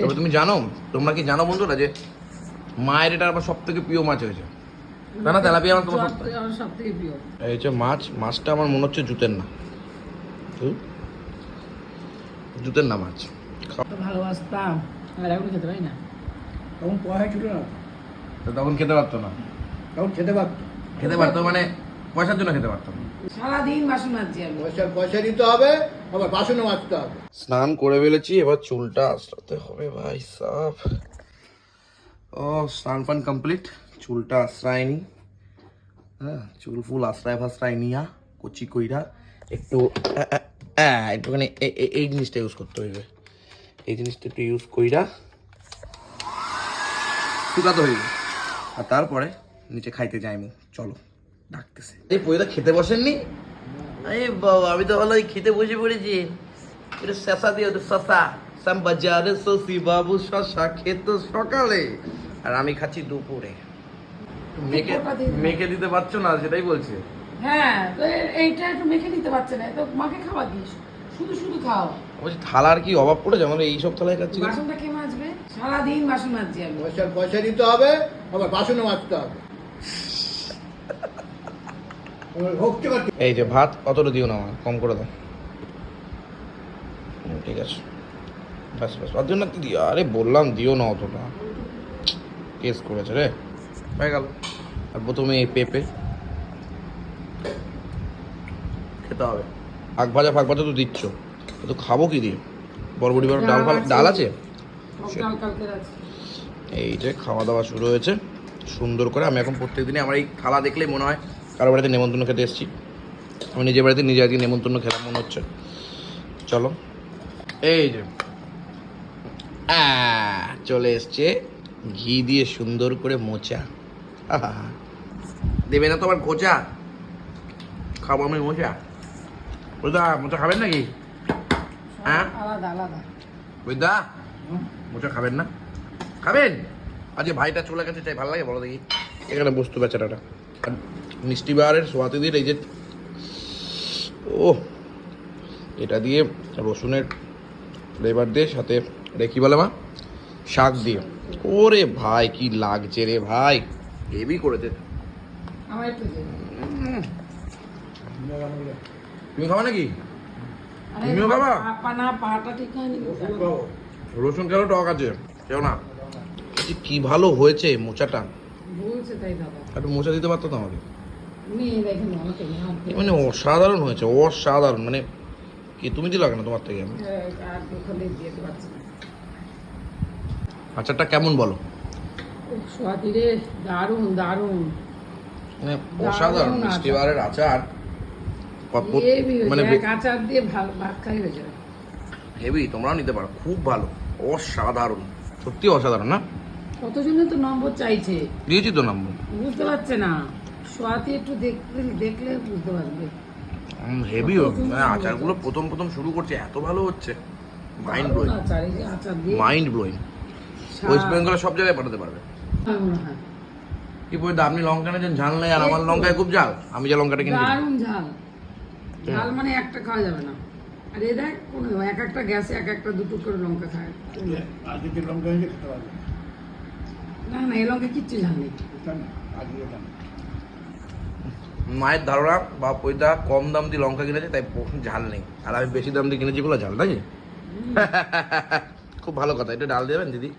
তবে তুমি জানো তোমরা কি জানো বন্ধুরা যে মায়ের এটা আবার সব থেকে প্রিয় মাছ হয়েছে? না না তেলাপিয়া আমার তোমার সব থেকে প্রিয়। এই হচ্ছে মাছ মাছটা আমার মনে হচ্ছে জুতের না? জুতের না মাছ। ভালোবাসতাম। আর এখন খেতে পারি না। তখন পয়সা ছিল না। তো তখন খেতে পারতো না। তখন খেতে পারতো। খেতে পারতো মানে পয়সার জন্য খেতে পারতো না। সারাদিন বাসন মাজছি আমি। পয়সার পয়সা দিতে হবে আবার বাসনও মাজতে হবে। স্নান করে ফেলেছি এবার চুলটা আশ্রাতে হবে ভাই সাহ ও স্নান ফান কমপ্লিট চুলটা আশ্রায়নি হ্যাঁ চুল ফুল আশ্রয় ফাশ্রয় নিয়া কচি কইরা একটু আ, একটুখানি এই জিনিসটা ইউজ করতে হইবে। এই জিনিসটা একটু ইউজ কইরা শুকাতে হইবে। আর তারপরে নিচে খাইতে যাইমু। চলো ডাকতেছে। এই পয়দা খেতে বসেননি? আরে বাবা আমি তো ভালো খেতে বসে পড়েছি। এটা শশা দিয়ে তো শশা। সাম বাজারে শশি বাবু শশা খেত সকালে। আর আমি খাচ্ছি দুপুরে। মেখে। মেখে দিতে পারছ না সেটাই বলছে। হ্যাঁ তো এইটা একটু মেখে নিতে পারছে না। তো মাকে খাবার দিস। শুধু শুধু খাও। বলছি থালার কি অভাব পড়েছে? আমরা এইসব থালায় খাচ্ছি বাসনটা কে মাজবে? সারাদিন বাসন মাজছি আমি। পয়সা দিতে হবে আবার বাসনও মাজতে হবে। এই যে ভাত অতটা দিও না আমার কম করে দাও। ঠিক আছে। ব্যাস ব্যাস অত না দিও। আরে বললাম দিও না অতটা। কেস করেছে রে। হয়ে গেল। আর প্রথমে এই পেঁপে। খেতে হবে। শাক ভাজা ফাঁক ভাজা তো দিচ্ছ। তো খাব কি দিয়ে? বরবটি বড় ডাল ফাল ডাল আছে? সব ডাল কালকে আছে। এই যে খাওয়া দাওয়া শুরু হয়েছে। সুন্দর করে আমি এখন প্রত্যেক দিনে আমার এই থালা দেখলেই মনে হয় কারও বাড়িতে নেমন্তন্ন খেতে এসেছি। আমি নিজের বাড়িতে নিজে আজকে নেমন্তন্ন খেলাম মনে হচ্ছে। চলো। এই যে। চলে এসছে ঘি দিয়ে সুন্দর করে মোচা। দেবে না তো আবার খোঁচা? খাব আমি মোচা? বুঝদা মোচা খাবেন নাকি? হ্যাঁ? বুঝদা মোচা খাবেন না? খাবেন? আজকে ভাইটা চলে গেছে চাই ভালো লাগে বলো দেখি। এখানে বস্তু বেচারাটা আর মিষ্টি বাহারের সোয়াতিদের এই যে ও এটা দিয়ে রসুনের ফ্লেভার দিয়ে সাথে এটা কি বলে মা শাক দিয়ে। ওরে ভাই কি লাগছে রে ভাই হেভি করেছে। তুমি খাবা নাকি? তুমিও খাবা? রসুন কেন টক আছে কেউ না। কি ভালো হয়েছে মোচাটা। বলছে তাই দাদা। একটু মোচা দিতে পারতো তো আমাকে? মানে অসাধারণ হয়েছে অসাধারণ মানে কি তুমি দিলা কেন তোমার থেকে? আমি আচারটা কেমন বলো? উফ, সোয়াদি রে দারুণ দারুণ। মানে অসাধারণ মিষ্টি আচার। বারের আচার মানে আচার দিয়ে ভাত ভাত খাই হয়ে যাবে হেভি তোমরাও নিতে পারো খুব ভালো অসাধারণ সত্যি অসাধারণ না? কতজনে তো নম্বর চাইছে? দিয়েছি তো নাম্বার। বুঝতে পারছে না। সোয়াতি একটু দেখলে দেখলে বুঝতে পারবে। হেভি মানে আচারগুলো প্রথম প্রথম শুরু করছে এত ভালো হচ্ছে। Mind blowing mind blowing west বেঙ্গলে সব জায়গায় পাঠাতে পারবে। আমার মনে কি বলতে আপনি লঙ্কা নেছেন ঝাল নেই আর আমার লঙ্কায় খুব ঝাল। আমি যে লঙ্কাটা কিনে দারুণ ঝাল। ঝাল মানে একটা খাওয়া যাবে না। আর এ দেখ কোনো এক একটা গ্যাসে এক একটা দুটো করে লঙ্কা খায়। আজকে লঙ্কা খেতে পারবে। না না লঙ্কা কিচ্ছু ঝাল নেই। মায়ের ধারণা বা পয়দা কম দাম দিয়ে লঙ্কা কিনেছে তাই ঝাল নেই। আর আমি বেশি দাম দিয়ে কিনেছি গুলো ঝাল নাকি? খুব ভালো কথা এটা ডাল দেবেন দিদি?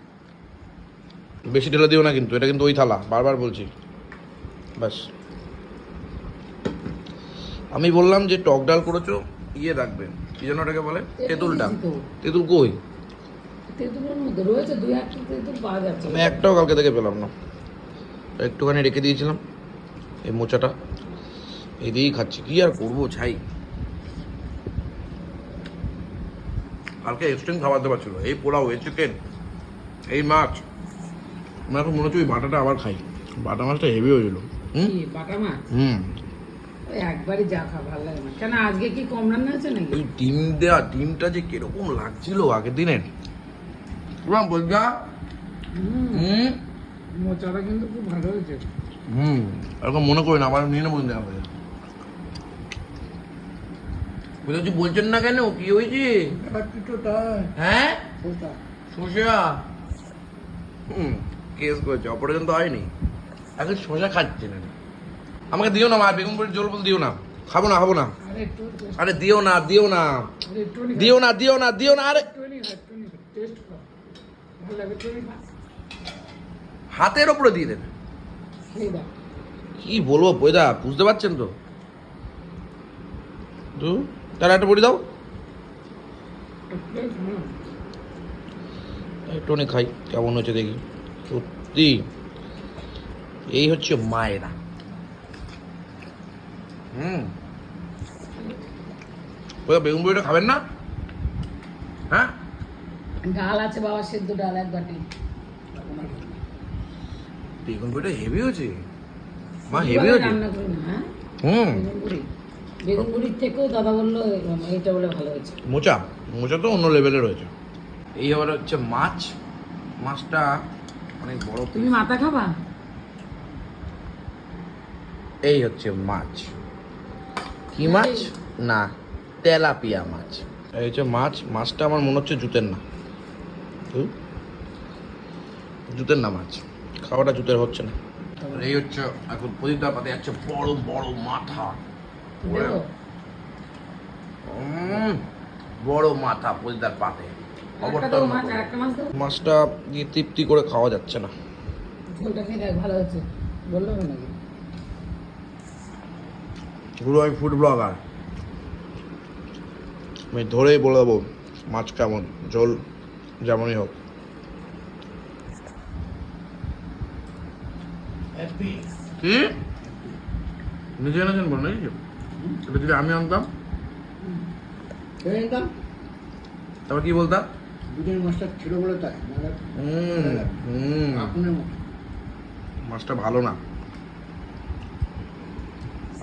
বেশি ঢেলে দিও না কিন্তু এটা কিন্তু ওই থালা বারবার বলছি। ব্যাস। আমি বললাম যে টক ডাল করেছ ইয়ে রাখবেন কি যেন ওটাকে বলে? তেঁতুলটা। তেঁতুল কই? তেঁতুলের মধ্যে রয়েছে দুই একটা তেঁতুল পাওয়া যাচ্ছে। আমি একটাও কালকে থেকে পেলাম না। একটুখানি রেখে দিয়েছিলাম এই মোচাটা। এই দিয়েই খাচ্ছি। কি আর করব ছাই? কালকে এক্সট্রিম খাবার দাবার ছিল। এই পোলাও এই চিকেন এই মাছ। আমার এখন মনে হচ্ছে ওই বাটাটা আবার খাই। বাটা মাছটা হেভি হয়েছিল হুম? বাটা মাছ? হুম। একবারই যা খা ভালো লাগে না। কেন আজকে কি কম রান্না হয়েছে নাকি? এই ডিম দেওয়া ডিমটা যে কীরকম লাগছিল আগের দিনের। হুম। মোচাটা কিন্তু খুব ভালো হয়েছে। হুম। এরকম মনে করি না আমার নিয়ে নেব হয়ে বলছি বলছেন না কেন? কি হয়েছে? হ্যাঁ? শসা হুম। কেস করেছে অপারেশন তো হয়নি। এখন শসা খাচ্ছে না। আমাকে দিও না মা বেগুন বড়ির জল বল দিও না। খাব না খাব না। আরে দিও না দিও না। দিও না দিও না দিও না আরে একটুখানি খা, একটুখানি খা। Taste কর। ভালো লাগবে, একটুখানি খা। হাতের ওপরে দিয়ে দেবে। কি বলব বৈদা বুঝতে পারছেন তো? দু তাহলে একটা বড়ি দাও। একটুখানি খাই কেমন হচ্ছে দেখি। সত্যি এই হচ্ছে মায়েরা। হুম। বেগুন বড়িটা খাবেন না? হ্যাঁ? ডাল আছে বাবা সেদ্ধ ডাল এক বাটি। বেগুন বড়িটা হেভি হয়েছে। মা হেভি রান্না করি না হ্যাঁ? হুম। বেগুন বড়ি বড়ির থেকেও দাদা বলল এটা বলে ভালো হয়েছে। মোচা। মোচা তো অন্য লেভেলের রয়েছে এই আবার হচ্ছে মাছ। মাছটা অনেক বড় তুমি মাথা খাবা? এই হচ্ছে মাছ। কি মাছ? না তেলাপিয়া মাছ। এই হচ্ছে মাছ। মাছটা আমার মনে হচ্ছে জুতের না? জুতের না মাছ খাওয়াটা জুতের হচ্ছে না। আর এই হচ্ছে এখন প্রদীপদার পাতে যাচ্ছে বড় বড় মাথা। উম, বড় মাথা প্রদীপদার পাতে। মাছটা দিয়ে তৃপ্তি করে খাওয়া যাচ্ছে না। ঝোলটা খেয়ে দেখ ভালো হয়েছে বলল নাকি? গুরু আমি ফুড ব্লগার। আমি ধরেই বলে দেবো মাছ কেমন? ঝোল যেমনই হোক। কি নিজে এনেছেন বল নাকি? এটা যদি আমি আনতাম। তারপর কি বলতাম দুদিন মাছটা ছিল বলে তাই। মাছটা ভালো না।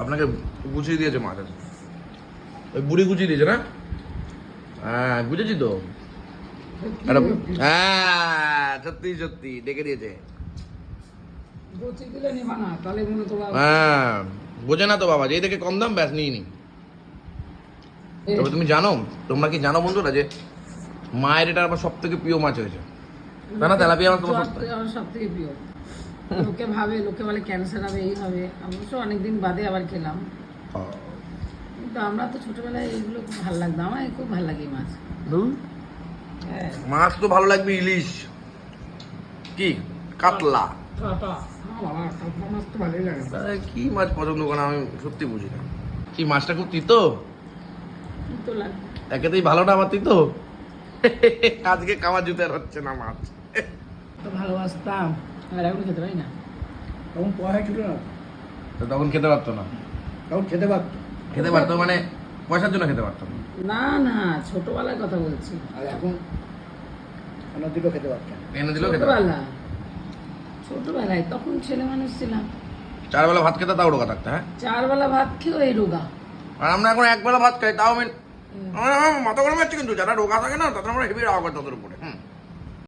আপনাকে গুছিয়ে দিয়েছে মাছ। আছে ওই বুড়ি গুছিয়ে দিয়েছে না? হ্যাঁ বুঝেছি তো। হ্যাঁ সত্যি সত্যি ডেকে দিয়েছে। হ্যাঁ বোঝে না তো বাবা যেই দেখে কম দাম ব্যাস নিয়ে নি। তবে তুমি জানো তোমরা কি জানো বন্ধুরা যে মায়ের এটা আমার সব থেকে প্রিয় মাছ হয়েছে। না না তেলাপিয়া মাছ তোমার সব থেকে প্রিয়। লোকে ভাবে লোকে বলে ক্যান্সার হবে এই হবে। অবশ্য অনেকদিন বাদে আবার খেলাম। কিন্তু আমরা তো ছোটবেলায় এইগুলো খুব ভালো লাগতো। আমার খুব ভালো লাগে মাছ। হ্যাঁ মাছ তো ভালো লাগবে ইলিশ। কি? কাতলা। কি মাছ পছন্দ করে আমি সত্যি বুঝি না। কি মাছটা খুব তিতো? একেতেই ভালো না আমার তিতো? আজকে কামার জুতে আর হচ্ছে না মাছ। তো ভালোবাসতাম। আর এখন খেতে পারি না। তখন পয়সা ছিল না। তো তখন খেতে পারতো না। তখন খেতে পারতো। খেতে পারতো মানে পয়সার জন্য খেতে পারতাম। না না ছোটবেলার কথা বলছি। আর এখন অন্য দিকেও খেতে পারতাম। এনে দিলেও খেতে পারতাম। ছোটবেলা ছোটবেলায় তখন ছেলে মানুষ ছিলাম। চার বেলা ভাত খেতে তাও রোগা থাকতে হ্যাঁ? চার বেলা ভাত খেয়েও এই রোগা। আর আমরা এখন এক বেলা ভাত খাই তাও আমি আমার আমার মাথা গরম হচ্ছে কিন্তু যারা রোগা থাকে না তাদের আমরা হেভি রাগ করে তাদের উপরে। হুম